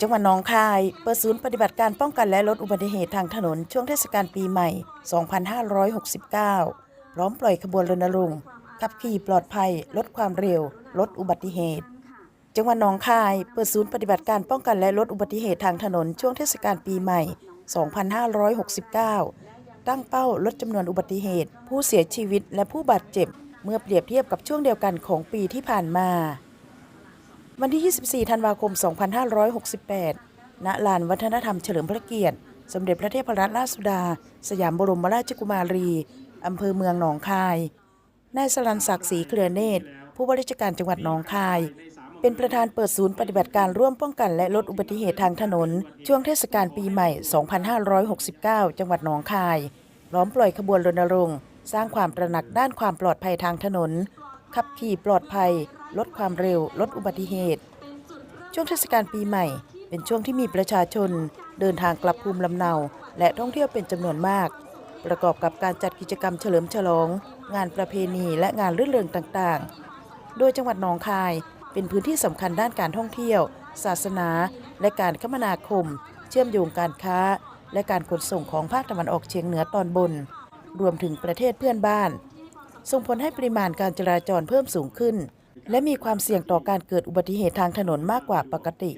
จังหวัดหนองคาย เปิดศูนย์ปฏิบัติการป้องกันและลดอุบัติเหตุทางถนนช่วงเทศกาลปีใหม่ 2569 พร้อมปล่อยขบวนรณรงค์ขับขี่ปลอดภัย ลดความเร็ว ลดอุบัติเหตุ จังหวัดหนองคาย เปิดศูนย์ปฏิบัติการป้องกันและลดอุบัติเหตุทางถนนช่วงเทศกาลปีใหม่ 2569 ตั้งเป้าลดจำนวนอุบัติเหตุ ผู้เสียชีวิตและผู้บาดเจ็บ เมื่อเปรียบเทียบกับช่วงเดียวกันของปีที่ผ่านมา วันที่ 24 ธันวาคม 2568 ณ ลานวัฒนธรรมเฉลิมพระเกียรติ สมเด็จพระเทพรัตนราชสุดา สยามบรมราชกุมารี อำเภอเมืองหนองคาย นายสรันศักดิ์ศรีเครือเนตร ผู้ว่าราชการจังหวัดหนองคาย เป็นประธานเปิดศูนย์ปฏิบัติการร่วมป้องกันและลดอุบัติเหตุทางถนน ช่วงเทศกาลปีใหม่ 2569 จังหวัดหนองคายพร้อมปล่อยขบวนรณรงค์ สร้างความตระหนักด้านความปลอดภัยทางถนน ขับขี่ปลอดภัย ลดความเร็ว ลดอุบัติเหตุ ช่วงเทศกาลปีใหม่ เป็นช่วงที่มีประชาชน เดินทางกลับภูมิลำเนา และท่องเที่ยวเป็นจำนวนมาก ประกอบกับการจัดกิจกรรมเฉลิมฉลอง งานประเพณีและงานรื่นเริงต่างๆ โดยจังหวัดหนองคายเป็นพื้นที่สำคัญด้านการท่องเที่ยว ศาสนา และการคมนาคม เชื่อมโยงการค้า และการขนส่งของภาคตะวันออกเฉียงเหนือตอนบน รวมถึงประเทศเพื่อนบ้าน ส่งผลให้ปริมาณการจราจรเพิ่มสูงขึ้น และมีความเสี่ยงต่อการเกิดอุบัติเหตุทางถนนมากกว่าปกติ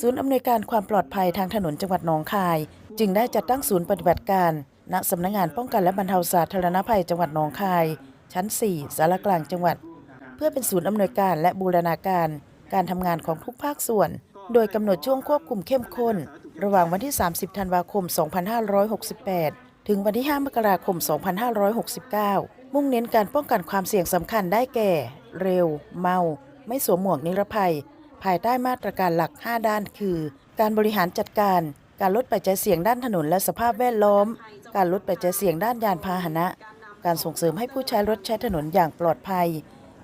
ศูนย์อำนวยการความปลอดภัยทางถนนจังหวัดหนองคาย จึงได้จัดตั้งศูนย์ปฏิบัติการณสำนักงานป้องกันและบรรเทาสาธารณภัยจังหวัดหนองคาย ชั้น 4 สารกลางจังหวัด เพื่อเป็นศูนย์อำนวยการและบูรณาการ การทำงานของทุกภาคส่วน โดยกำหนดช่วงควบคุมเข้มข้น ระหว่างวันที่ 30 ธันวาคม 2568 ถึงวันที่ 5 มกราคม 2569 มุ่งเน้นการป้องกันความเสี่ยงสำคัญได้แก่ เร็ว เมา ไม่สวมหมวกนิรภัย ภายใต้มาตรการหลัก 5 ด้านคือ การบริหารจัดการ การลดปัจจัยเสี่ยงด้านถนนและสภาพแวดล้อม การลดปัจจัยเสี่ยงด้านยานพาหนะ การส่งเสริมให้ผู้ใช้รถใช้ถนนอย่างปลอดภัย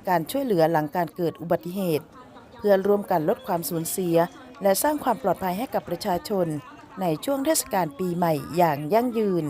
การช่วยเหลือหลังการเกิดอุบัติเหตุ เพื่อร่วมกันลดความสูญเสีย และสร้างความปลอดภัยให้กับประชาชน ในช่วงเทศกาลปีใหม่อย่างยั่งยืน